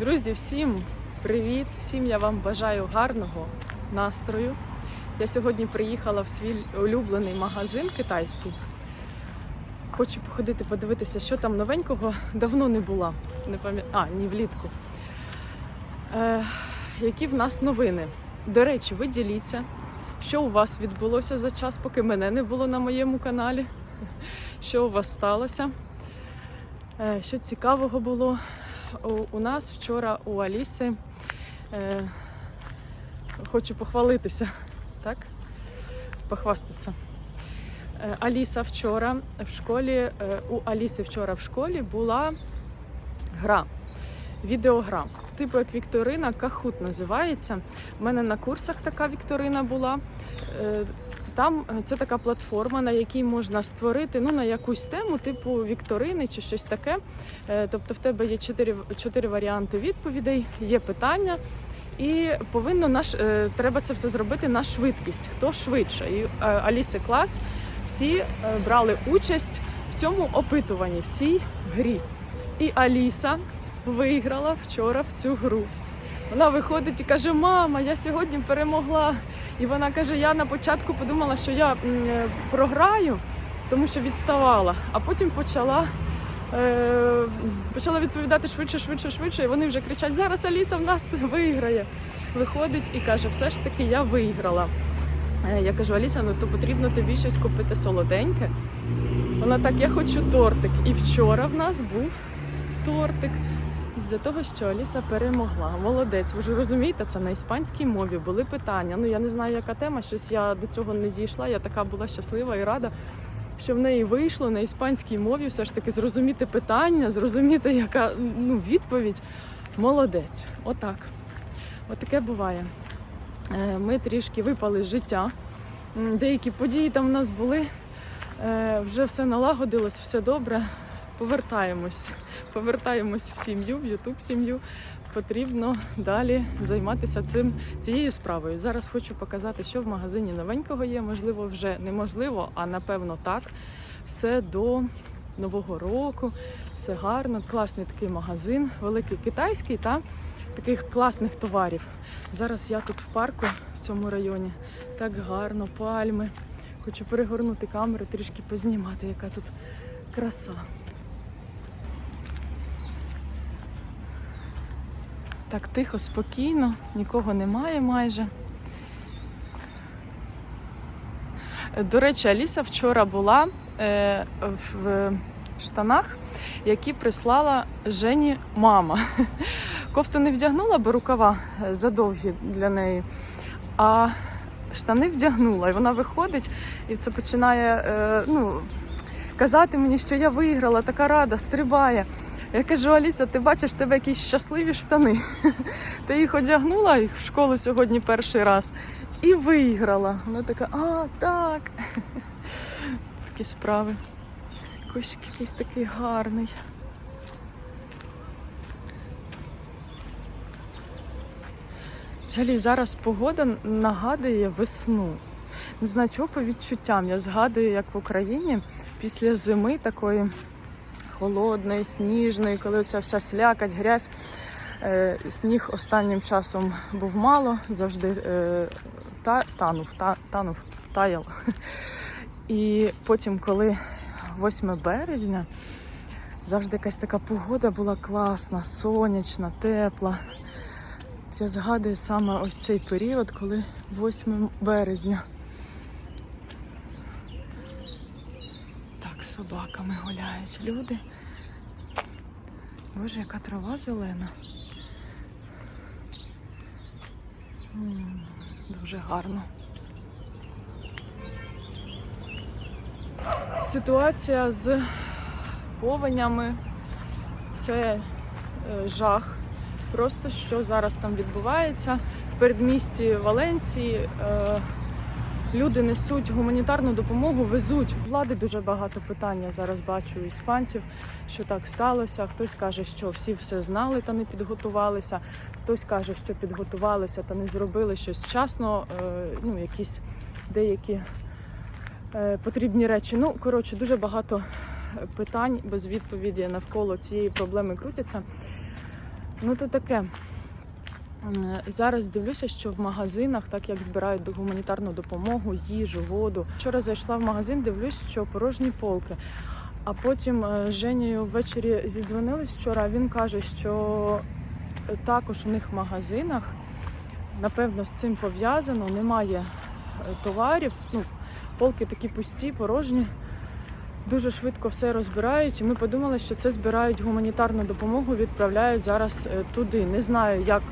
Друзі, всім привіт! Всім я вам бажаю гарного настрою. Я сьогодні приїхала в свій улюблений магазин китайський. Хочу походити, подивитися, що там новенького. Давно не була. Не пам'ят... А, ні, влітку. Е, які в нас новини? До речі, ви діліться, що у вас відбулося за час, поки мене не було на моєму каналі. Що у вас сталося? Е, що цікавого було? У, нас вчора у Аліси е, хочу похвалитися, так? Похвастатися. Е, Аліса вчора в школі, е, у Аліси вчора в школі була гра, відеогра. Типу як Вікторина, Кахут називається. У мене на курсах така Вікторина була. Е, Там е, це така платформа, на якій можна створити ну, на якусь тему, типу Вікторини чи щось таке. Е, Тобто в тебе є чотири, чотири варіанти відповідей, є питання, і повинно наш е, треба це все зробити на швидкість. Хто швидше? І Аліси клас всі брали участь в цьому опитуванні, в цій грі. І Аліса виграла вчора в цю гру. Вона виходить і каже: Мама, я сьогодні перемогла. І вона каже: Я на початку подумала, що я е, програю, тому що відставала, а потім почала. Е, почала відповідати швидше, швидше, швидше, і вони вже кричать: зараз Аліса в нас виграє. Виходить і каже, все ж таки я виграла. Е, Я кажу, Аліса, ну то потрібно тобі щось купити солоденьке. Вона так, я хочу тортик. І вчора в нас був тортик. З-за того, що Аліса перемогла. Молодець, ви ж розумієте, це на іспанській мові були питання. Ну я не знаю, яка тема. Щось я до цього не дійшла. Я така була щаслива і рада, що в неї вийшло на іспанській мові все ж таки зрозуміти питання, зрозуміти, яка ну, відповідь. Молодець. Отак. Отаке буває. Е, Ми трішки випали з життя. Деякі події там в нас були. Е, Вже все налагодилось, все добре. Повертаємось. Повертаємось в сім'ю, в Ютуб сім'ю. Потрібно далі займатися цим цією справою. Зараз хочу показати, що в магазині новенького є. Можливо, вже неможливо, а напевно так. Все до нового року, все гарно, класний такий магазин, великий китайський та таких класних товарів. Зараз я тут в парку в цьому районі. Так гарно, пальми. Хочу перегорнути камеру, трішки познімати, яка тут краса. Так тихо, спокійно, нікого немає майже. До речі, Аліса вчора була е, в штанах, які прислала Жені мама. Кофту не вдягнула, бо рукава е, задовгі для неї. А штани вдягнула. І вона виходить і це починає е, ну, казати мені, що я виграла, така рада, стрибає. Я кажу, Аліса, ти бачиш тебе якісь щасливі штани. Ти їх одягнула їх в школу сьогодні перший раз і виграла. Вона така, а, так. Такі справи. Кущик якийсь такий гарний. Взагалі зараз погода нагадує весну. Не знаю, чого по відчуттям. Я згадую, як в Україні після зими такої холодної, сніжної, коли оця вся слякать, грязь. Е, сніг останнім часом був мало, завжди е, та, танув, та, танув, таяв. І потім, коли 8 березня, завжди якась така погода була класна, сонячна, тепла. Я згадую саме ось цей період, коли 8 березня. Так, з собаками гуляють люди. Боже, яка трава зелена. Дуже гарно. Ситуація з повенями це е, жах. Просто що зараз там відбувається в передмісті Валенції. Е, люди несуть гуманітарну допомогу, везуть. Влади дуже багато питань я зараз бачу іспанців, що так сталося. Хтось каже, що всі все знали та не підготувалися. Хтось каже, що підготувалися та не зробили щось вчасно. Е, ну, якісь деякі е, потрібні речі. Ну, коротше, дуже багато питань без відповіді навколо цієї проблеми крутяться. Ну то таке. Зараз дивлюся, що в магазинах, так як збирають гуманітарну допомогу, їжу, воду. Вчора зайшла в магазин, дивлюсь, що порожні полки. А потім е, Женєю ввечері зідзвонились вчора. Він каже, що е, також у них в магазинах, напевно, з цим пов'язано, немає е, товарів. Ну, полки такі пусті, порожні. Дуже швидко все розбирають. І ми подумали, що це збирають гуманітарну допомогу, відправляють зараз е, туди. Не знаю, як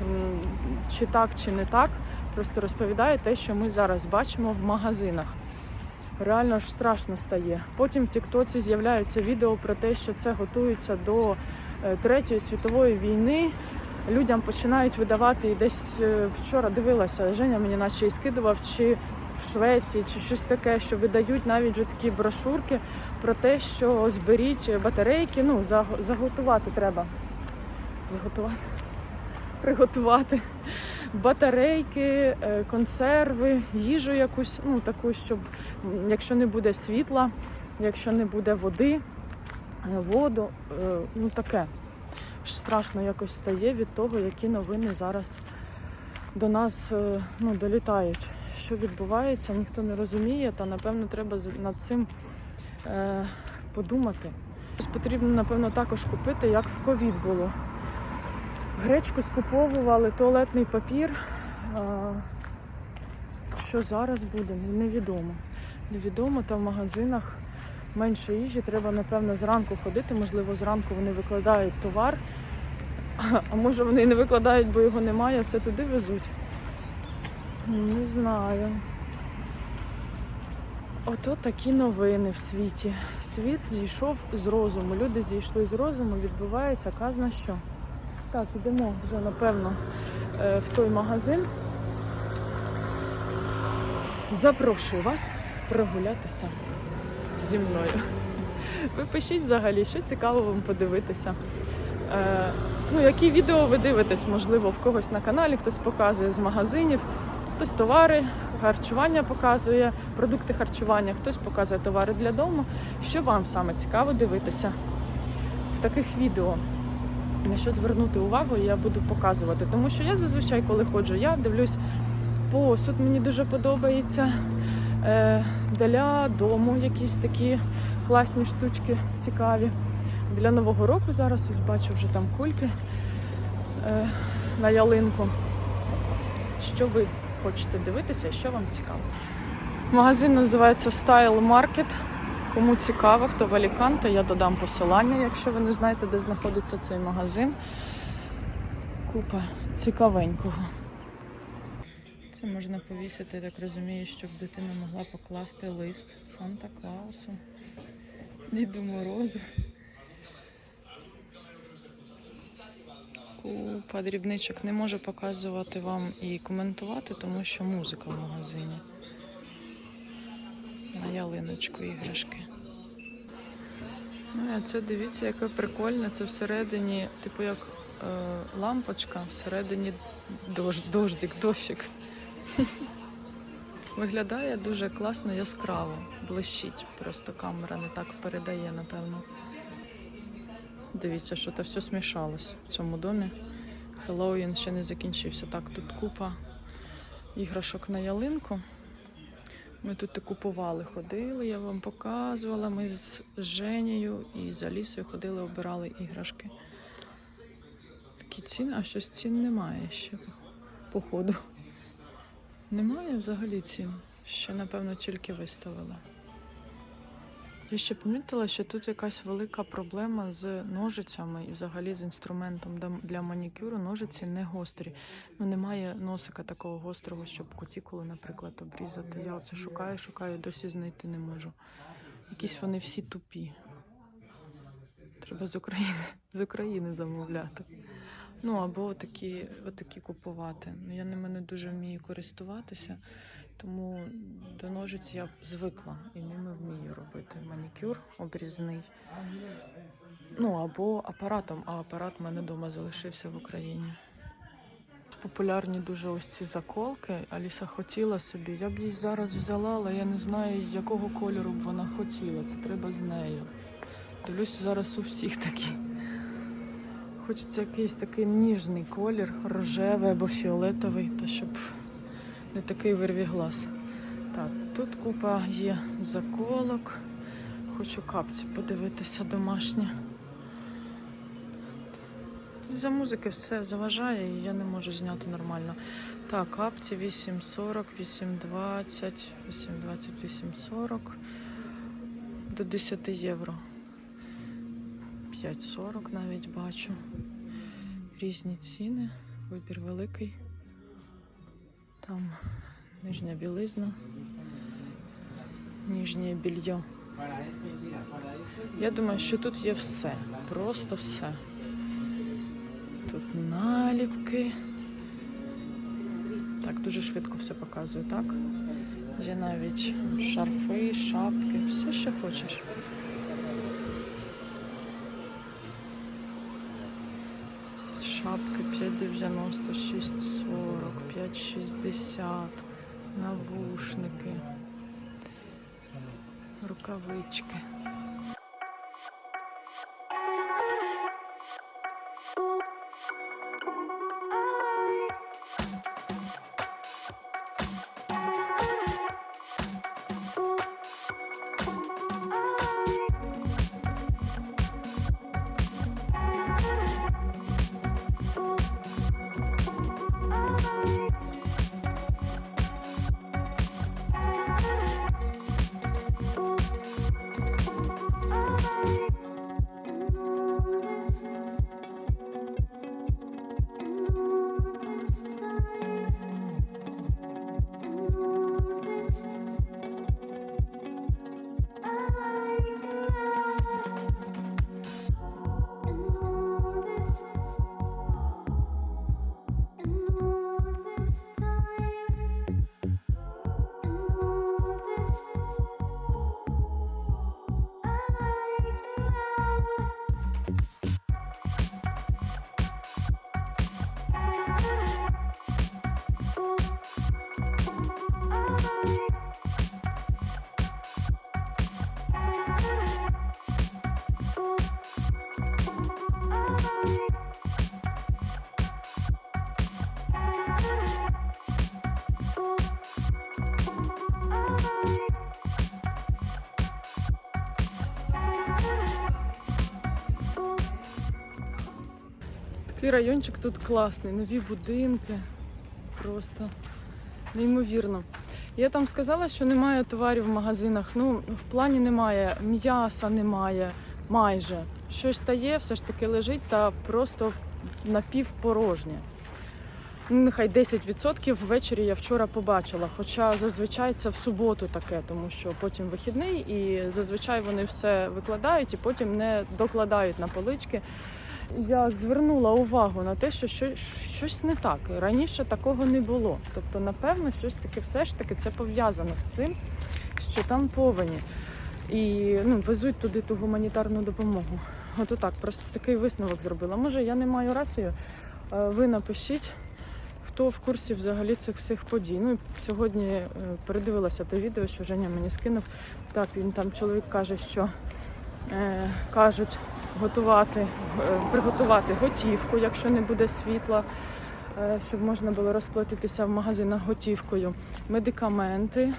чи так, чи не так. Просто розповідаю те, що ми зараз бачимо в магазинах. Реально ж страшно стає. Потім в Тіктоці з'являються відео про те, що це готується до е, Третьої світової війни. Людям починають видавати і десь е, вчора дивилася, Женя мені наче і скидував, чи в Швеції, чи щось таке, що видають навіть вже такі брошурки про те, що зберіть батарейки. Ну, заготувати треба. Заготувати. Приготувати батарейки, е, консерви, їжу якусь, ну таку, щоб якщо не буде світла, якщо не буде води, е, воду, е, ну таке. Страшно якось стає від того, які новини зараз до нас ну, долітають. Що відбувається, ніхто не розуміє, та напевно треба над цим е, подумати. Потрібно, напевно, також купити, як в ковід було. Гречку скуповували, туалетний папір. Що зараз буде, невідомо. Невідомо, та в магазинах менше їжі. Треба, напевно, зранку ходити. Можливо, зранку вони викладають товар. А може вони не викладають, бо його немає, все туди везуть. Не знаю. Ото такі новини в світі. Світ зійшов з розуму. Люди зійшли з розуму, відбувається казна що. Так, ідемо вже, напевно, е, в той магазин. Запрошую вас прогулятися зі мною. Ви пишіть взагалі, що цікаво вам подивитися. Е, ну, які відео ви дивитесь, можливо, в когось на каналі, хтось показує з магазинів, хтось товари, харчування показує, продукти харчування, хтось показує товари для дому. Що вам саме цікаво дивитися в таких відео? На що звернути увагу, я буду показувати. Тому що я зазвичай, коли ходжу, я дивлюсь посуд, мені дуже подобається. Е, для дому якісь такі класні штучки цікаві. Для Нового року зараз ось бачу вже там кульки е, на ялинку. Що ви хочете дивитися що вам цікаво? Магазин називається Style Market. Кому цікаво, хто в Аліканте, я додам посилання, якщо ви не знаєте, де знаходиться цей магазин. Купа цікавенького. Це можна повісити, я так розумію, щоб дитина могла покласти лист Санта Клаусу, Діду Морозу. Купа дрібничок не можу показувати вам і коментувати, тому що музика в магазині. На ялиночку іграшки. Ну, а це дивіться, яке прикольне. Це всередині, типу як е, лампочка, всередині дощ, дождик, дощик. Виглядає дуже класно, яскраво, блищить. Просто камера не так передає, напевно. Дивіться, що це все смішалось в цьому домі. Хеллоуін ще не закінчився. Так, тут купа іграшок на ялинку. Ми тут і купували, ходили, я вам показувала. Ми з Женєю і з Алісою ходили, обирали іграшки. Такі ціни, а щось цін немає ще, походу. Немає взагалі цін. Ще, напевно, тільки виставили. Я ще помітила, що тут якась велика проблема з ножицями і взагалі з інструментом для манікюру. Ножиці не гострі. Ну немає носика такого гострого, щоб кутікулу, наприклад, обрізати. Я оце шукаю, шукаю, досі знайти не можу. Якісь вони всі тупі. Треба з України, з України замовляти. Ну або отакі, отакі купувати. Ну, я ними не дуже вмію користуватися, тому до ножиць я звикла і ними вмію робити манікюр обрізний. Ну або апаратом, а апарат в мене вдома залишився в Україні. Популярні дуже ось ці заколки. Аліса хотіла собі. Я б її зараз взяла, але я не знаю, з якого кольору б вона хотіла. Це треба з нею. Дивлюсь, зараз у всіх такі. Хочеться якийсь такий ніжний колір, рожевий або фіолетовий, та щоб не такий вирві глаз. Так, тут купа є заколок. Хочу капці подивитися домашні. За музики все заважає і я не можу зняти нормально. Так, капці 8.40, 8.20, 8.20, 8.40 до 10 євро. 5.40 навіть бачу. Різні ціни, вибір великий. Там нижня білизна, нижнє більйо. Я думаю, що тут є все, просто все. Тут наліпки. Так, дуже швидко все показую, так? Є навіть шарфи, шапки, все, що хочеш. Шапки 5,90, 6,40, 5,60, навушники, рукавички. Такий райончик тут класний, нові будинки. Просто неймовірно. Я там сказала, що немає товарів в магазинах. Ну, в плані немає, м'яса немає майже. Щось та є, все ж таки лежить та просто напівпорожнє. Нехай 10% ввечері я вчора побачила. Хоча зазвичай це в суботу таке, тому що потім вихідний, і зазвичай вони все викладають і потім не докладають на полички. Я звернула увагу на те, що щось, не так. Раніше такого не було. Тобто, напевно, щось таке все ж таки це пов'язано з цим, що там повені. І ну, везуть туди ту гуманітарну допомогу. От отак, просто такий висновок зробила. Може, я не маю рацію. Е, Ви напишіть, хто в курсі взагалі цих всіх подій. Ну, сьогодні е, передивилася те відео, що Женя мені скинув. Так, він там чоловік каже, що е, кажуть готувати, е, приготувати готівку, якщо не буде світла, е, щоб можна було розплатитися в магазинах готівкою, медикаменти,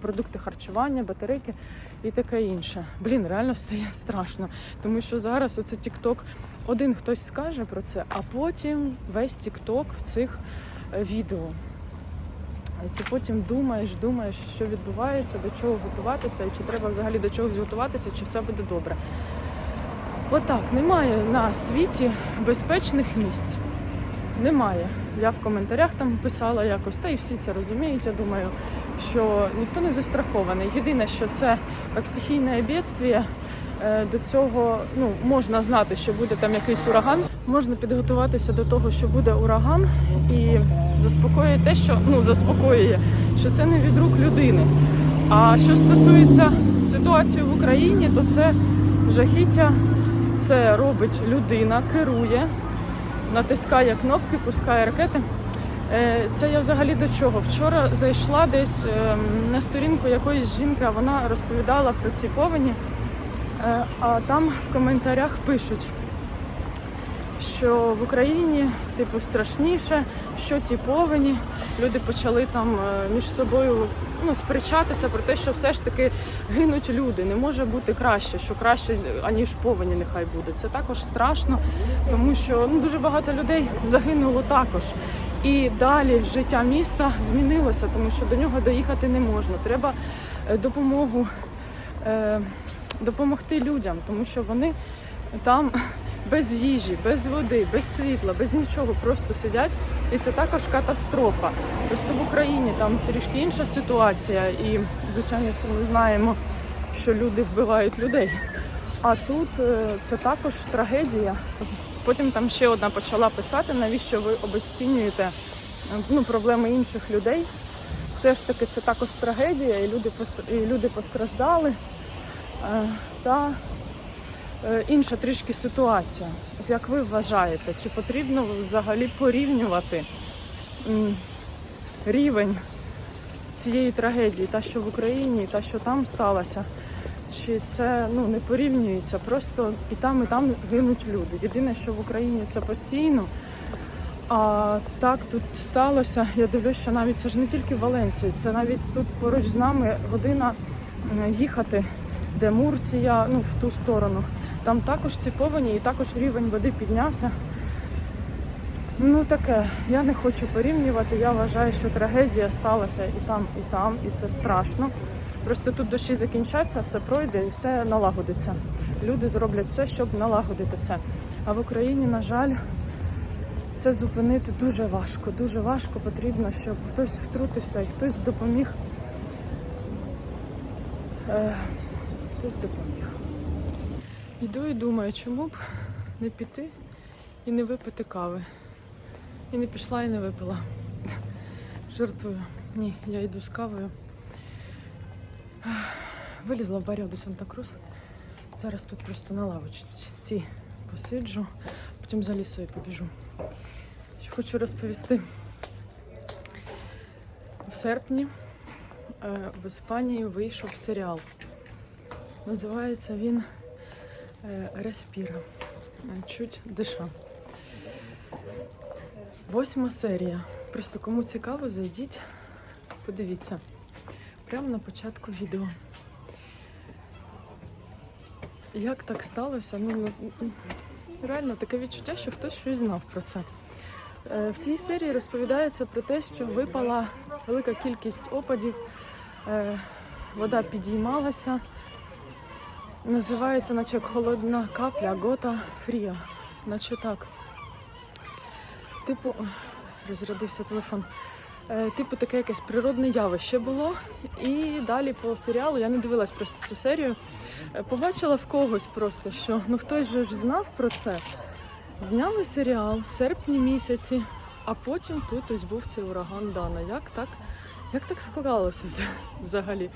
продукти харчування, батарейки і таке інше. Блін, реально стає страшно, тому що зараз оце TikTok, один хтось скаже про це, а потім весь TikTok в цих е, відео. І це потім думаєш, думаєш, що відбувається, до чого готуватися, і чи треба взагалі до чогось готуватися, чи все буде добре. Отак, немає на світі безпечних місць. Немає. Я в коментарях там писала якось, та і всі це розуміють. Я думаю, що ніхто не застрахований. Єдине, що це як стихійне бідствіє, е, до цього ну, можна знати, що буде там якийсь ураган. Можна підготуватися до того, що буде ураган, і заспокоює те, що ну заспокоює, що це не від рук людини. А що стосується ситуації в Україні, то це жахіття, це робить людина, керує, натискає кнопки, пускає ракети. Е, Це я взагалі до чого? Вчора зайшла десь ем, на сторінку якоїсь жінки, а вона розповідала про ці повені, Е, а там в коментарях пишуть, що в Україні типу страшніше, що ті повені. Люди почали там е, між собою ну, сперечатися про те, що все ж таки гинуть люди. Не може бути краще, що краще, аніж повені нехай буде. Це також страшно, тому що ну, дуже багато людей загинуло також. І далі життя міста змінилося, тому що до нього доїхати не можна. Треба е, допомогу е, допомогти людям, тому що вони там без їжі, без води, без світла, без нічого просто сидять. І це також катастрофа. Просто в Україні там трішки інша ситуація, і звичайно, ми знаємо, що люди вбивають людей. А тут е, це також трагедія. Потім там ще одна почала писати, навіщо ви обесцінюєте е, ну, проблеми інших людей. Все ж таки це також трагедія, і люди, і люди постраждали. Е, Та інша трішки ситуація. От як ви вважаєте, чи потрібно взагалі порівнювати рівень цієї трагедії, та що в Україні, та, що там сталося? Чи це ну, не порівнюється? Просто і там, і там гинуть люди. Єдине, що в Україні це постійно. А так тут сталося. Я дивлюсь, що навіть це ж не тільки в Валенції, це навіть тут поруч з нами година їхати, де Мурція, ну в ту сторону. Там також ці повені і також рівень води піднявся. Ну таке, я не хочу порівнювати. Я вважаю, що трагедія сталася і там, і там, і це страшно. Просто тут дощі закінчаться, все пройде і все налагодиться. Люди зроблять все, щоб налагодити це. А в Україні, на жаль, це зупинити дуже важко. Дуже важко потрібно, щоб хтось втрутився і хтось допоміг. Хтось допоміг. Йду і думаю, чому б не піти і не випити кави. І не пішла, і не випила. Жартую. Ні, я йду з кавою. Вилізла в барів до Санта-Крус. Зараз тут просто на лавочці посиджу, потім за лісою побіжу. Що хочу розповісти. В серпні е, в Іспанії вийшов серіал. Називається він е, Респіра. Е, Чуть диша. Восьма серія. Просто кому цікаво, зайдіть, подивіться. Прямо на початку відео. Як так сталося? Ну, ну, реально таке відчуття, що хтось щось знав про це. Е, В цій серії розповідається про те, що випала велика кількість опадів, вода підіймалася. Називається, наче холодна капля, гота фрія. Наче так. Типу, розрядився телефон. Е, Типу, таке якесь природне явище було. І далі по серіалу я не дивилась просто цю серію. Е, Побачила в когось просто, що ну хтось же ж знав про це. Зняли серіал в серпні місяці, а потім тут ось був цей ураган Дана. Як так? Як так склалося взагалі?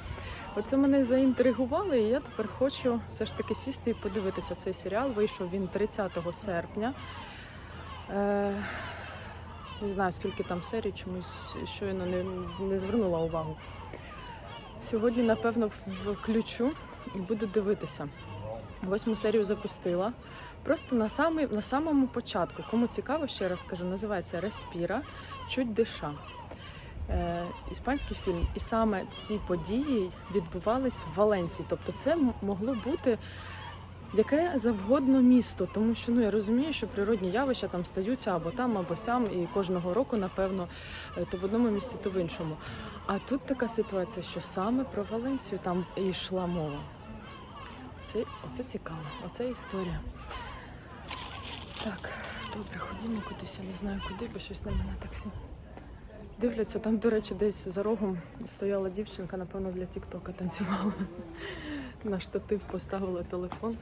Оце мене заінтригувало, і я тепер хочу все ж таки сісти і подивитися цей серіал. Вийшов він 30 серпня. Е, не знаю, скільки там серій, чомусь щойно не, не звернула увагу. Сьогодні, напевно, включу і буду дивитися. Восьму серію запустила. Просто на, самий, на самому початку. Кому цікаво, ще раз кажу, називається Респіра, чуть диша. Е, іспанський фільм. І саме ці події відбувались в Валенції. Тобто це могло бути яке завгодно місто, тому що ну я розумію, що природні явища там стаються або там, або сям, і кожного року, напевно, е, то в одному місті, то в іншому. А тут така ситуація, що саме про Валенцію там і йшла мова. Це, оце цікаво, оце історія. Так, добре, ходімо кудись, я не знаю куди, бо щось на мене таксі. Дивляться, там, до речі, десь за рогом стояла дівчинка, напевно, для Тіктока танцювала. На штатив поставила телефон.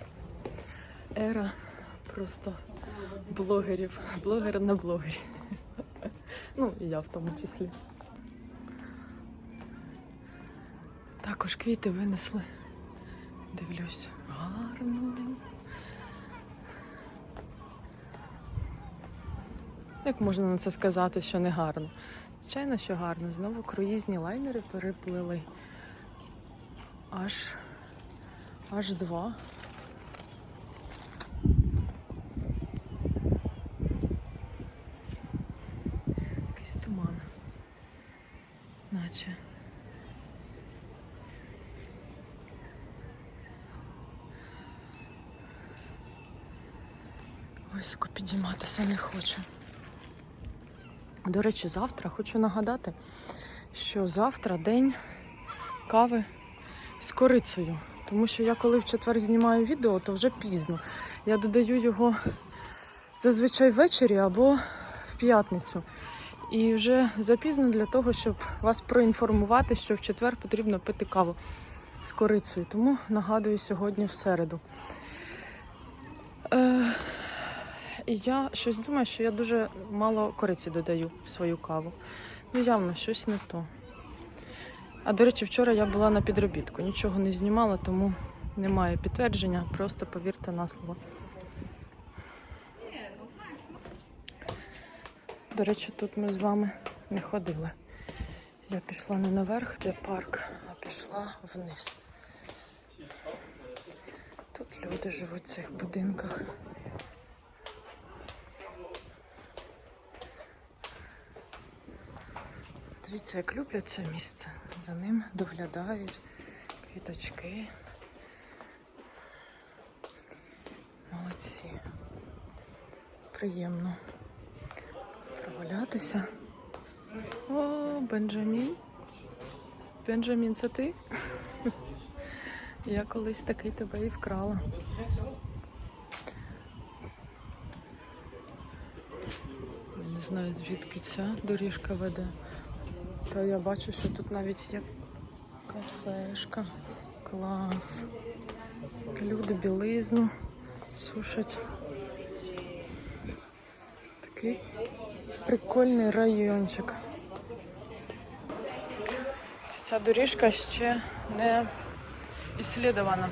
Ера просто блогерів. Блогер на блогері. Ну, і я в тому числі. Також квіти винесли. Дивлюсь. Гарно. Як можна на це сказати, що не гарно? Звичайно, що гарно. Знову круїзні лайнери переплили аж аж два. Якийсь туман. Наче. Ось підійматися не хочу. До речі, завтра хочу нагадати, що завтра день кави з корицею. Тому що я коли в четвер знімаю відео, то вже пізно. Я додаю його зазвичай ввечері або в п'ятницю. І вже запізно для того, щоб вас проінформувати, що в четвер потрібно пити каву з корицею. Тому нагадую сьогодні в середу. Е, і я щось думаю, що я дуже мало кориці додаю в свою каву. Ну, явно, щось не то. А до речі, вчора я була на підробітку. Нічого не знімала, тому немає підтвердження. Просто повірте на слово. До речі, тут ми з вами не ходили. Я пішла не наверх, де парк, а пішла вниз. Тут люди живуть в цих будинках. Дивіться, як люблять це місце. За ним доглядають квіточки. Молодці. Приємно прогулятися. О, Бенджамін. Бенджамін, це ти? Я колись такий тебе і вкрала. Я не знаю, звідки ця доріжка веде. Та я бачу, що тут навіть є кафешка. Клас. Люди білизну сушать. Такий прикольний райончик. Ця доріжка ще не іслідована.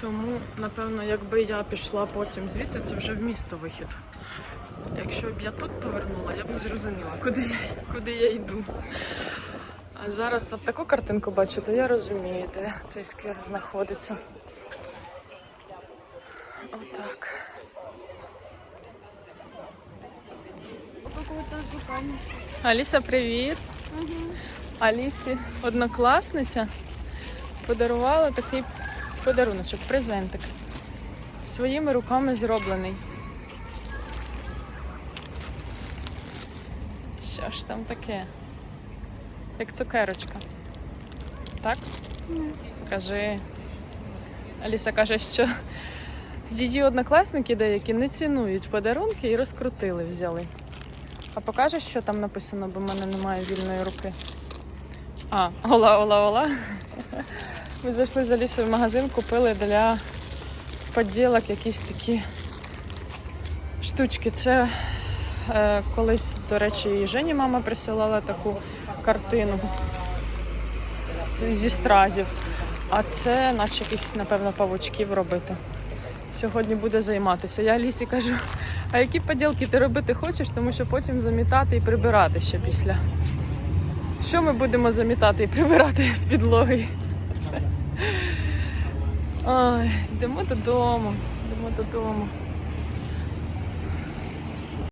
Тому, напевно, якби я пішла потім звідси, це вже в місто вихід. Якщо б я тут повернула, я б не зрозуміла, куди я, куди я йду. А зараз от таку картинку бачу, то я розумію, де цей сквер знаходиться. Отак. Аліса, привіт! Алісі однокласниця подарувала такий подаруночок, презентик. Своїми руками зроблений. Що ж там таке? Як цукерочка. Так? Кажи. Аліса каже, що її однокласники деякі не цінують подарунки і розкрутили, взяли. А покажеш, що там написано, бо в мене немає вільної руки. А, ола, ола, ола. Ми зайшли за лісою в магазин, купили для поділок якісь такі штучки. Це колись, до речі, і Жені мама присилала таку картину зі стразів. А це наче якихось, напевно, павучків робити. Сьогодні буде займатися. Я Лісі кажу, а які поділки ти робити хочеш, тому що потім замітати і прибирати ще після. Що ми будемо замітати і прибирати з підлоги? Ой, йдемо додому. Йдемо додому.